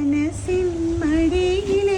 മനസ്സിൻ മടിയിലെ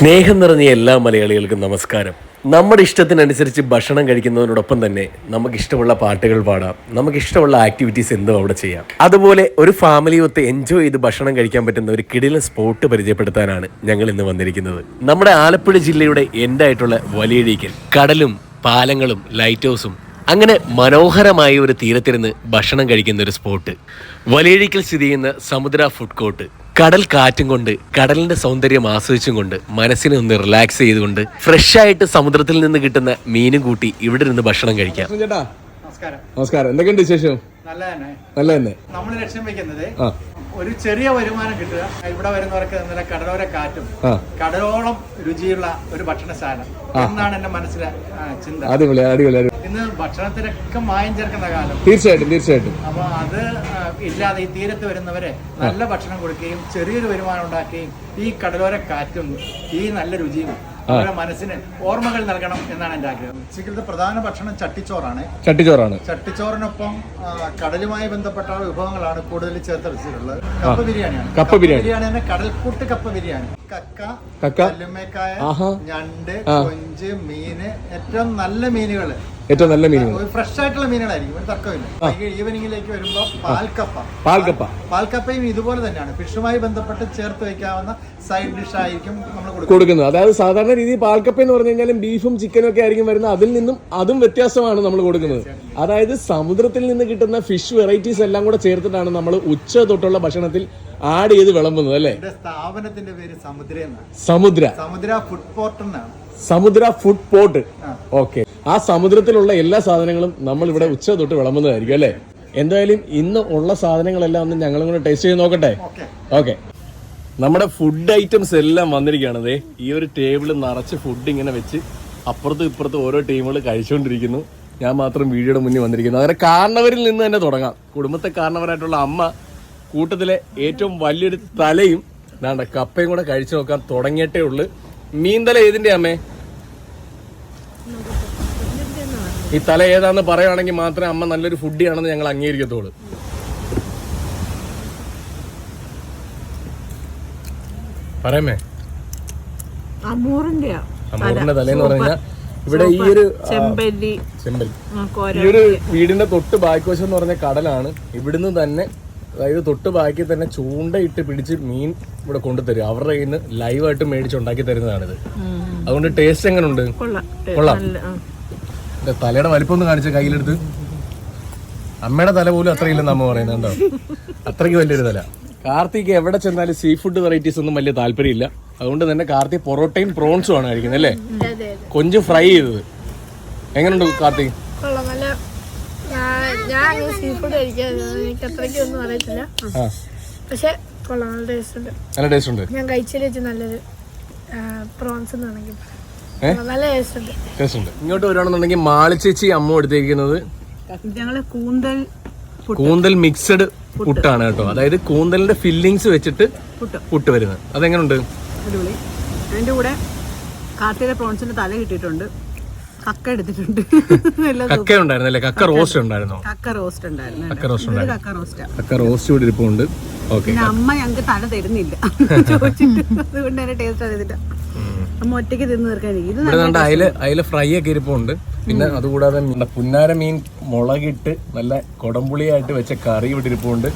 സ്നേഹം നിറഞ്ഞ എല്ലാ മലയാളികൾക്കും നമസ്കാരം. നമ്മുടെ ഇഷ്ടത്തിനനുസരിച്ച് ഭക്ഷണം കഴിക്കുന്നതിനോടൊപ്പം തന്നെ നമുക്ക് ഇഷ്ടമുള്ള പാട്ടുകൾ പാടാം. നമുക്ക് ഇഷ്ടമുള്ള ആക്ടിവിറ്റീസ് എന്തും അവിടെ ചെയ്യാം. അതുപോലെ ഒരു ഫാമിലി ഒത്ത് എൻജോയ് ചെയ്ത് ഭക്ഷണം കഴിക്കാൻ പറ്റുന്ന ഒരു കിടിലൻ സ്പോട്ട് പരിചയപ്പെടുത്താനാണ് ഞങ്ങൾ ഇന്ന് വന്നിരിക്കുന്നത്. നമ്മുടെ ആലപ്പുഴ ജില്ലയുടെ എൻഡായിട്ടുള്ള വലിയഴീക്കൽ കടലും പാലങ്ങളും ലൈറ്റ് ഹൗസും അങ്ങനെ മനോഹരമായ ഒരു തീരത്തിരുന്ന് ഭക്ഷണം കഴിക്കുന്ന ഒരു സ്പോട്ട് വലിയഴിക്കൽ സ്ഥിതി ചെയ്യുന്ന സമുദ്ര ഫുഡ് കോർട്ട് കടൽ കാറ്റും കൊണ്ട് കടലിന്റെ സൗന്ദര്യം ആസ്വദിച്ചും കൊണ്ട് മനസ്സിനെ ഒന്ന് റിലാക്സ് ചെയ്തുകൊണ്ട് ഫ്രഷ് ആയിട്ട് സമുദ്രത്തിൽ നിന്ന് കിട്ടുന്ന മീനും കൂട്ടി ഇവിടെ നിന്ന് ഭക്ഷണം കഴിക്കാം. നമസ്കാരം. നമസ്കാരം. എന്തൊക്കെയുണ്ട് വിശേഷം? നല്ല തന്നെ നല്ല തന്നെ. നമ്മൾ ലക്ഷ്യം വെക്കുന്നത് ഒരു ചെറിയ വരുമാനം കിട്ടുക. ഇവിടെ വരുന്നവർക്ക് നല്ല കടലോര കാറ്റും കടലോളം രുചിയുള്ള ഒരു ഭക്ഷണ സാധനം എന്നാണ് എന്റെ മനസ്സിലെ ചിന്ത. അടിപൊളി അടിപൊളി. ഇന്ന് ഭക്ഷണത്തിനൊക്കെ മായം ചേർക്കുന്ന കാലം. തീർച്ചയായിട്ടും തീർച്ചയായിട്ടും. അപ്പൊ അത് ഇല്ലാതെ ഈ തീരത്ത് വരുന്നവരെ നല്ല ഭക്ഷണം കൊടുക്കുകയും ചെറിയൊരു വരുമാനം ഉണ്ടാക്കുകയും ഈ കടലോര കാറ്റും ഈ നല്ല രുചിയും അവരുടെ മനസ്സിന് ഓർമ്മകൾ നൽകണം എന്നാണ് എന്റെ ആഗ്രഹം. ചിക്കലത്തെ പ്രധാന ഭക്ഷണം ചട്ടിച്ചോറാണ്. ചട്ടിച്ചോറാണ്. ചട്ടിച്ചോറിനൊപ്പം കടലുമായി ബന്ധപ്പെട്ട വിഭവങ്ങളാണ് കൂടുതൽ ചേർത്ത് വെച്ചിട്ടുള്ളത്. കപ്പ ബിരിയാണിയാണ്. കപ്പ ബിരിയാണി. ബിരിയാണി തന്നെ കടൽക്കൂട്ട് കപ്പ ബിരിയാണി. കക്ക കക്ക. കല്ലുമ്മേക്കായ. ഞണ്ട് കൊഞ്ച് മീന് ഏറ്റവും നല്ല മീനുകൾ ഏറ്റവും നല്ല മീനുകൾ. ഫ്രഷ് ആയിട്ടുള്ള മീനുകളായിരിക്കും ഒരു തർക്കമില്ല ഈവനിങ്ങിലേക്ക് വരുമ്പോൾ പാൽക്കപ്പ. പാൽക്കപ്പ. പാൽക്കപ്പയും ഇതുപോലെ തന്നെയാണ്. ഫിഷുമായി ബന്ധപ്പെട്ട് ചേർത്ത് വെക്കാവുന്ന സൈഡ് ഡിഷ് ആയിരിക്കും നമ്മൾ കൊടുക്കുന്നത്. അതായത് സാധാരണ രീതിയിൽ പാൽക്കപ്പ എന്ന് പറഞ്ഞു കഴിഞ്ഞാലും ബീഫും ചിക്കനും ഒക്കെ ആയിരിക്കും വരുന്നത്. അതിൽ നിന്നും അതും വ്യത്യാസമാണ് നമ്മൾ കൊടുക്കുന്നത്. അതായത് സമുദ്രത്തിൽ നിന്ന് കിട്ടുന്ന ഫിഷ് വെറൈറ്റീസ് എല്ലാം കൂടെ ചേർത്തിട്ടാണ് നമ്മൾ ഉച്ച തൊട്ടുള്ള ഭക്ഷണത്തിൽ ആഡ് ചെയ്ത് വിളമ്പുന്നത് അല്ലേ? സ്ഥാപനത്തിന്റെ പേര് സമുദ്ര സമുദ്ര. സമുദ്ര ഫുഡ് പോർട്ട് എന്നാണ്. സമുദ്ര ഫുഡ് പോർട്ട്. ഓക്കെ ആ സമുദ്രത്തിലുള്ള എല്ലാ സാധനങ്ങളും നമ്മൾ ഇവിടെ ഉച്ച തൊട്ട് വിളമ്പുന്നതായിരിക്കും അല്ലേ? എന്തായാലും ഇന്ന് ഉള്ള സാധനങ്ങളെല്ലാം ഒന്ന് ഞങ്ങളും കൂടെ ടേസ്റ്റ് ചെയ്ത് നോക്കട്ടെ? ഓക്കെ നമ്മുടെ ഫുഡ് ഐറ്റംസ് എല്ലാം വന്നിരിക്കുകയാണ് ദേ ഈ ഒരു ടേബിൾ നിറച്ച് ഫുഡ് ഇങ്ങനെ വെച്ച് അപ്പുറത്തും ഇപ്പുറത്തും ഓരോ ടീമുകൾ കഴിച്ചുകൊണ്ടിരിക്കുന്നു. ഞാൻ മാത്രം വീഡിയോയുടെ മുന്നിൽ വന്നിരിക്കുന്നു. അങ്ങനെ കാരണവരിൽ നിന്ന് തന്നെ തുടങ്ങാം. കുടുംബത്തെ കാരണവരായിട്ടുള്ള അമ്മ കൂട്ടത്തിലെ ഏറ്റവും വലിയൊരു തലയും കപ്പയും കൂടെ കഴിച്ചു നോക്കാൻ തുടങ്ങിയിട്ടേ ഉള്ളു. മീൻതല ഏതിന്റെ അമ്മേ? ഈ തല ഏതാന്ന് പറയുകയാണെങ്കിൽ മാത്രമേ അമ്മ നല്ലൊരു ഫുഡിയാണെന്ന് ഞങ്ങൾ അംഗീകരിക്കത്തുള്ളൂ. പറയാമേ അമ്മൂറിന്റെ തലേന്ന് പറഞ്ഞാൽ ഇവിടെ ഈ ഒരു ചെമ്പല്ലി. ചെമ്പല്ലി. ഈ ഒരു വീടിന്റെ തൊട്ട് ബാക്കിവശം എന്ന് പറഞ്ഞ കടലാണ്. ഇവിടുന്ന് തന്നെ അതായത് തൊട്ട് ബാക്കി തന്നെ ചൂണ്ടയിട്ട് പിടിച്ച് മീൻ ഇവിടെ കൊണ്ടുതരും. അവരുടെ കയ്യിൽ നിന്ന് ലൈവായിട്ട് മേടിച്ച് ഉണ്ടാക്കി തരുന്നതാണിത്. അതുകൊണ്ട് ടേസ്റ്റ് എങ്ങനെ ഉണ്ട് കൊള്ളാം. തലയുടെ വലിപ്പം ഒന്ന് കാണിച്ച കയ്യിലെടുത്ത്. അമ്മയുടെ തല പോലും അത്രയില്ലെന്ന് അമ്മ പറയുന്നത് കണ്ടോ? അത്രയ്ക്ക് വലിയൊരു തല. കാർത്തിക്ക് എവിടെ ചെന്നാലും സീ ഫുഡ് വെറൈറ്റീസ് ഒന്നും വലിയ താല്പര്യമില്ല. അതുകൊണ്ട് തന്നെ കാർത്തിക് പൊറോട്ടയും പ്രോൺസും ആണ് കഴിക്കുന്നത് അല്ലേ? കൊഞ്ച് ഫ്രൈ ചെയ്തത്. എങ്ങനെയുണ്ട് കാർത്തിക് കൊള്ളാം നല്ല ഞാൻ ഞാൻ അങ്ങനെ സീ ഫുഡ് കഴിക്കാതെ എനിക്ക് അത്രയ്ക്ക് ഒന്നും അറിയത്തില്ല. ആ. പക്ഷെ കൊള്ളാം നല്ല ടേസ്റ്റ് ഉണ്ട്. നല്ല ടേസ്റ്റ് ഉണ്ട്. ഞാൻ കഴിച്ചതിൽ വെച്ച് നല്ലൊരു പ്രോൺസ് എന്നാണെങ്കിൽ നല്ല ടേസ്റ്റ് ഉണ്ട്. ടേസ്റ്റ് ഉണ്ട്. ഇങ്ങോട്ട് വരുവാണെന്നുണ്ടെങ്കിൽ മാളിച്ചേച്ചി അമ്മ എടുത്തിരിക്കുന്നത് ഞങ്ങൾ കൂന്തൽ മിക്സഡ് പുട്ടാണ് കേട്ടോ. അതായത് കൂന്തലിന്റെ ഫില്ലിങ്സ് വെച്ചിട്ട് പുട്ട്. പുട്ട് വരുന്നത്. അതെങ്ങനെയുണ്ട് അടിപൊളി. അതിന്റെ കൂടെ കാർത്തിക പ്രോൺസിന്റെ തല കിട്ടിയിട്ടുണ്ട്. കക്ക എടുത്തിട്ടുണ്ട്. കക്ക ഉണ്ടായിരുന്നല്ലേ? കക്ക റോസ്റ്റ് ഉണ്ടായിരുന്നോ? കക്ക റോസ്റ്റ് ഉണ്ടായിരുന്നു. കക്ക റോസ്റ്റ് കക്ക റോസ്റ്റ്. കക്ക റോസ്റ്റ് ഇവിടെ ഇരിപ്പുണ്ട്. ഓക്കെ അമ്മ ഞങ്ങൾക്ക് തല തരുന്നില്ല. ചോദിച്ചിട്ട് അതുകൊണ്ട് തന്നെ ടേസ്റ്റ് അറിയത്തില്ല. അമ്മ ഒറ്റയ്ക്ക് തിന്നു തീർക്കാൻ ഇത് അയില അയില ഫ്രൈ ഒക്കെ ഇരിപ്പുണ്ട്. പിന്നെ അതുകൂടാതെ പുന്നാര മീൻ മുളകിട്ട് നല്ല കൊടംപുളിയായിട്ട് വെച്ച കറി ഇവിടെ ഇരിപ്പുണ്ട്.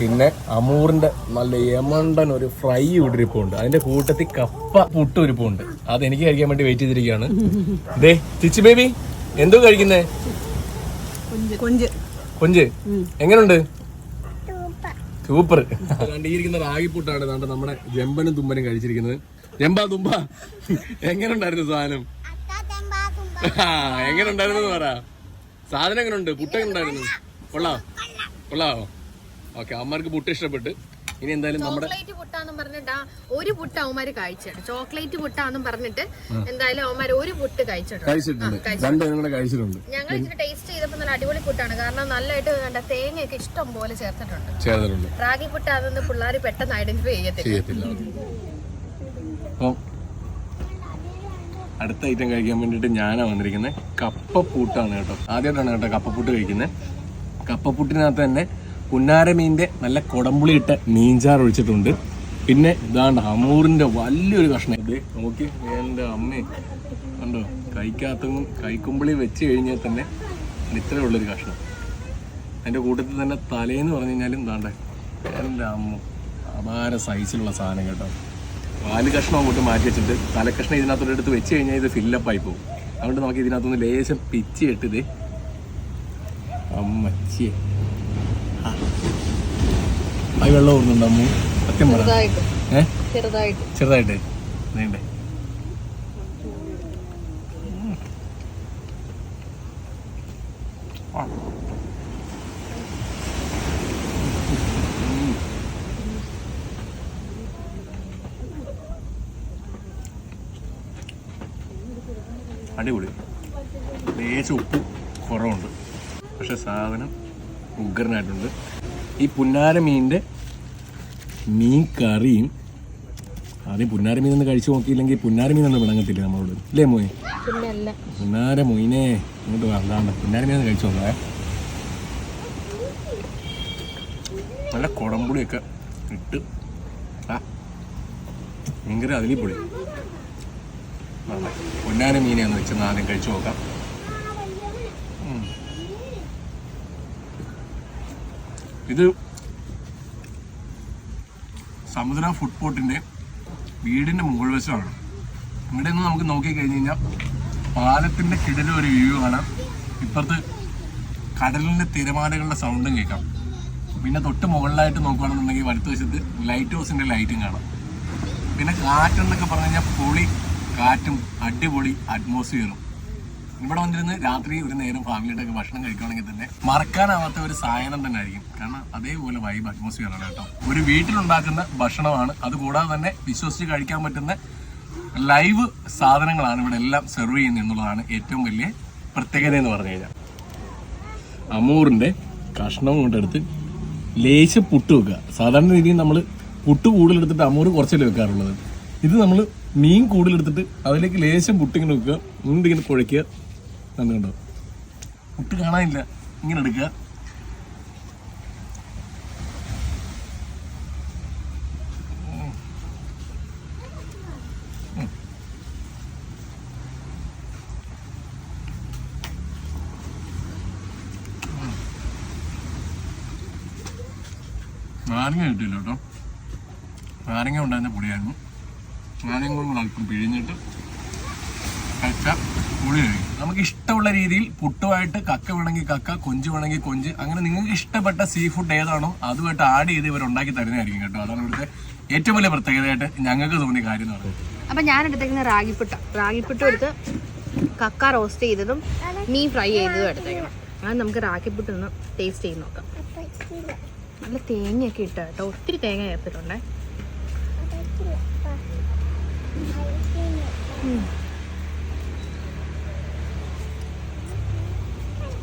പിന്നെ അമൂറിന്റെ നല്ല യമണ്ടൻ ഒരു ഫ്രൈ ഉടരിപ്പുണ്ട് അതിന്റെ കൂട്ടത്തിൽ കപ്പ പുട്ട് ഉരിപ്പുണ്ട് അത് എനിക്ക് കഴിക്കാൻ വേണ്ടി വെയിറ്റ് ചെയ്തിരിക്കുകയാണ്. ദേ ചിച്ചി ബേബി എന്തോ കഴിക്കുന്നേ? കൊഞ്ച്. കൊഞ്ച്. എങ്ങനുണ്ട്? സൂപ്പർ. കണ്ടിരിക്കുന്ന റാഗിപ്പുട്ടാണ് ദാണ്ട് നമ്മുടെ ജമ്പനും തുമ്പനും കഴിച്ചിരിക്കുന്നത്. ജമ്പ തുമ്പ എങ്ങനുണ്ടായിരുന്നു സാധനം? എന്ന് പറ. സാധനം എങ്ങനെയുണ്ട് പുട്ട് എങ്ങനുണ്ടായിരുന്നു? കൊള്ളാ കൊള്ളാവോ? ഓക്കെ അമ്മമാർക്ക് പുട്ട് ഇഷ്ടപ്പെട്ട്. ഇനി എന്തായാലും നമ്മുടെ ചോക്ലേറ്റ് പുട്ടാന്നും പറഞ്ഞിട്ട് ആ ഒരു പുട്ട് അവന്മാര് കഴിച്ചിട്ട് ചോക്ലേറ്റ് പുട്ടാന്നും പറഞ്ഞിട്ട് എന്തായാലും അവന്മാര് ഒരു പുട്ട് കഴിച്ചിട്ടുണ്ട്. കഴിച്ചിട്ടുണ്ട്. രണ്ടുപേരും കൂടെ കഴിച്ചിട്ടുണ്ട്. ഞങ്ങൾ ടേസ്റ്റ് ചെയ്തപ്പോൾ നല്ല അടിപൊളി പുട്ടാണ്. കാരണം നല്ലതായിട്ട് കണ്ട തേങ്ങയൊക്കെ ഇഷ്ടം പോലെ ചേർത്തിട്ടുണ്ട്. ചേർത്തിട്ടുണ്ട്. റാഗി പുട്ടാണെന്ന് പിള്ളേർ പെട്ടെന്ന് ഐഡന്റിഫൈ ചെയ്യത്തില്ല. അടുത്ത ഐറ്റം കഴിക്കാൻ വേണ്ടിയിട്ട് ഞാനാ വന്നിരിക്കുന്നത് കപ്പപ്പൂട്ടാണ് കേട്ടോ. ആദ്യമായിട്ടാണ് കേട്ടോ കപ്പപ്പൂട്ട് കഴിക്കുന്നത് കപ്പപ്പൂട്ടിനകത്ത് തന്നെ പുന്നാര മീനിന്റെ നല്ല കൊടമ്പുളി ഇട്ട മീൻചാർ ഒഴിച്ചിട്ടുണ്ട്. പിന്നെ ഇതാണ്ട് അമൂറിന്റെ വലിയൊരു കഷ്ണം. ഇത് നോക്കി എന്റെ അമ്മേ. കണ്ടോ? കൈക്കകത്തും കൈക്കുമ്പിളി വെച്ച് കഴിഞ്ഞാൽ തന്നെ ഇത്രയേ ഉള്ളൊരു കഷ്ണം. അതിന്റെ കൂട്ടത്തിൽ തന്നെ തലേന്ന് പറഞ്ഞു കഴിഞ്ഞാലും ഇതാണ്ട് എന്റെ അമ്മ അപാര സൈസിലുള്ള സാധനം കേട്ടോ. പാൽ കഷ്ണം അങ്ങോട്ട് മാറ്റി വെച്ചിട്ട് തലക്കഷ്ണം ഇതിനകത്തോട്ട് എടുത്ത് വെച്ച് കഴിഞ്ഞാൽ ഇത് ഫില്ലപ്പായി പോകും. അതുകൊണ്ട് നമുക്ക് ഇതിനകത്തൊന്ന് ലേശം പിച്ചിട്ടിത് അമ്മച്ചിയെ. ആ. വെള്ളം ഓർമ്മയുണ്ടോ അമ്മു? സത്യം പറ. ഏ? ചെറുതായിട്ട്. നീണ്ടേ അടിപൊളി. ലേശം ഉപ്പ് കുറവുണ്ട്. പക്ഷെ സാധനം ഉഗ്രനായിട്ടുണ്ട്. ഈ പുന്നാര മീനിന്റെ മീൻ കറിയും ആദ്യം പുന്നാര മീൻ ഒന്ന് കഴിച്ചു നോക്കിയില്ലെങ്കിൽ പുന്നാര മീൻ ഒന്നും വിളങ്ങത്തില്ല നമ്മളോട്. അല്ലേ മോയെ പുന്നാര മൊയിനെ ഇങ്ങോട്ട് വന്നാണ്ട് പുന്നാര മീൻ ഒന്ന് കഴിച്ചു നോക്കാം. നല്ല കുടംപുളിയൊക്കെ ഇട്ട്. ആ ഭയങ്കര അതിലി പൊളി പൊന്നാര മീനെ ഒന്ന് വെച്ച് ആദ്യം കഴിച്ചു നോക്കാം. ഇത് സമുദ്ര ഫുഡ് പോർട്ടിന്റെ വീടിന്റെ മുകൾ വശമാണ്. ഇവിടെ നിന്ന് നമുക്ക് നോക്കി കഴിഞ്ഞ് കഴിഞ്ഞാൽ പാലത്തിന്റെ കിടലും ഒരു വ്യൂ കാണാം. ഇപ്പുറത്ത് കടലിന്റെ തിരമാലകളുടെ സൗണ്ടും കേൾക്കാം. പിന്നെ തൊട്ട് മുകളിലായിട്ട് നോക്കുകയാണെന്നുണ്ടെങ്കിൽ വലത്തുവശത്ത് ലൈറ്റ് ഹൗസിന്റെ ലൈറ്റും കാണാം. പിന്നെ കാറ്റെന്നൊക്കെ പറഞ്ഞു കഴിഞ്ഞാൽ പൊളി കാറ്റും അടിപൊളി അറ്റ്മോസ്ഫിയറും ഇവിടെ വന്നിരുന്ന് രാത്രി ഒരു നേരം ഫാമിലിയുടെ ഒക്കെ ഭക്ഷണം കഴിക്കുകയാണെങ്കിൽ തന്നെ മറക്കാനാവാത്ത ഒരു സായനം തന്നെ ആയിരിക്കും. കാരണം അതേപോലെ വൈബ് അറ്റ്മോസ്ഫിയർ ആണ് കേട്ടോ. ഒരു വീട്ടിലുണ്ടാക്കുന്ന ഭക്ഷണമാണ്. അതുകൂടാതെ തന്നെ വിശ്വസിച്ച് കഴിക്കാൻ പറ്റുന്ന ലൈവ് സാധനങ്ങളാണ് ഇവിടെ എല്ലാം സെർവ് ചെയ്യുന്നത് എന്നുള്ളതാണ് ഏറ്റവും വലിയ പ്രത്യേകത എന്ന് പറഞ്ഞു കഴിഞ്ഞാൽ. അമൂറിന്റെ കഷ്ണം കൊണ്ടെടുത്ത് ലേശം പുട്ട് വെക്കുക. സാധാരണ രീതിയിൽ നമ്മൾ പുട്ട് കൂടുതലെടുത്തിട്ട് അമൂറ് കുറച്ചല്ലേ വെക്കാറുള്ളത്. ഇത് നമ്മൾ മീൻ കൂടുതലെടുത്തിട്ട് അതിലേക്ക് ലേശം പുട്ടിങ്ങനെ വെക്കുക. ഇങ്ങനെ കുഴയ്ക്കുക. തന്നെ കണ്ടോ? മുട്ട് കാണാനില്ല. ഇങ്ങനെ എടുക്കുക. നാരങ്ങ കിട്ടില്ല കേട്ടോ. നാരങ്ങ ഉണ്ടായിരുന്ന പൊടിയായിരുന്നു. നാരങ്ങ കൊണ്ട് അല്പം പിഴിഞ്ഞിട്ട് കഴിക്കും നമുക്ക് ഇഷ്ടമുള്ള രീതിയിൽ പുട്ടുമായിട്ട് കക്ക വേണമെങ്കിൽ കക്ക കൊഞ്ച് വേണമെങ്കിൽ കൊഞ്ച്. അങ്ങനെ നിങ്ങൾക്ക് ഇഷ്ടപ്പെട്ട സീ ഫുഡ് ഏതാണോ അതുമായിട്ട് ആഡ് ചെയ്ത് ഇവർ ഉണ്ടാക്കി തരുന്നതായിരിക്കും കേട്ടോ. അതാണ് ഇവിടുത്തെ ഏറ്റവും വലിയ പ്രത്യേകതയായിട്ട് ഞങ്ങൾക്ക് തോന്നിയ കാര്യം എന്ന് പറയുന്നത്. അപ്പൊ ഞാൻ എടുത്തേക്കുന്ന റാഗിപ്പുട്ട. റാഗിപ്പുട്ട എടുത്ത് കക്ക റോസ്റ്റ് ചെയ്തതും മീൻ ഫ്രൈ ചെയ്തതും എടുത്തേക്കണം. അത് നമുക്ക് റാഗിപ്പുട്ട് ഒന്ന് ടേസ്റ്റ് ചെയ്ത് നോക്കാം. നല്ല തേങ്ങയൊക്കെ ഇട്ട കേട്ടോ. ഒത്തിരി തേങ്ങ ചേർത്തിട്ടുണ്ടേ.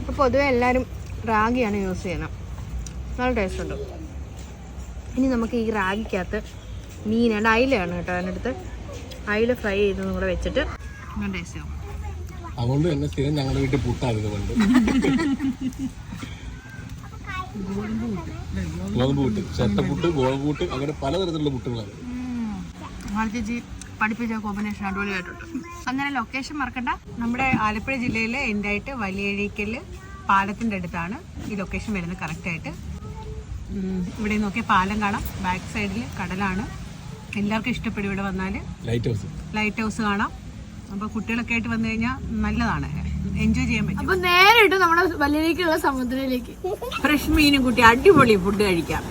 ഇപ്പൊ പൊതുവെ എല്ലാവരും റാഗിയാണ് യൂസ് ചെയ്യണം. നല്ല ടേസ്റ്റ് ഉണ്ട്. ഇനി നമുക്ക് ഈ റാഗിക്കകത്ത് മീനാണ് അയിലയാണ് കേട്ടോ അതിനടുത്ത്. അയില ഫ്രൈ ചെയ്തതും കൂടെ വെച്ചിട്ട് നല്ല ടേസ്റ്റ് ആവും. അതുകൊണ്ട് തന്നെ സ്ഥിരം ഞങ്ങളുടെ വീട്ടിൽ പുട്ടായിരുന്നു പണ്ട്. ഗോതമ്പ് പുട്ട്. ചട്ടപ്പുട്ട് ഗോതമ്പ് പുട്ട്. അങ്ങനെ പലതരത്തിലുള്ള പുട്ടുകളാണ്. ചേച്ചി പഠിപ്പിച്ച കോമ്പിനേഷൻ അടിപൊളിയായിട്ടുണ്ട്. അങ്ങനെ ലൊക്കേഷൻ മറക്കണ്ട. നമ്മുടെ ആലപ്പുഴ ജില്ലയിലെ എന്റായിട്ട് വലിയഴീക്കൽ പാലത്തിന്റെ അടുത്താണ് ഈ ലൊക്കേഷൻ വരുന്നത് കറക്റ്റായിട്ട് ഇവിടെ നോക്കിയാൽ പാലം കാണാം. ബാക്ക് സൈഡിൽ കടലാണ്. എല്ലാവർക്കും ഇഷ്ടപ്പെടും ഇവിടെ വന്നാൽ ലൈറ്റ് ഹൗസ് ലൈറ്റ് ഹൗസ് കാണാം. അപ്പോൾ കുട്ടികളൊക്കെ ആയിട്ട് വന്നു കഴിഞ്ഞാൽ നല്ലതാണ്. എൻജോയ് ചെയ്യാൻ പറ്റും. അപ്പൊ നേരിട്ട് നമ്മുടെ വലിയലേക്കുള്ള സമുദ്രത്തിലേക്ക് ഫ്രഷ് മീനും കുട്ടി അടിപൊളി ഫുഡ് കഴിക്കാം.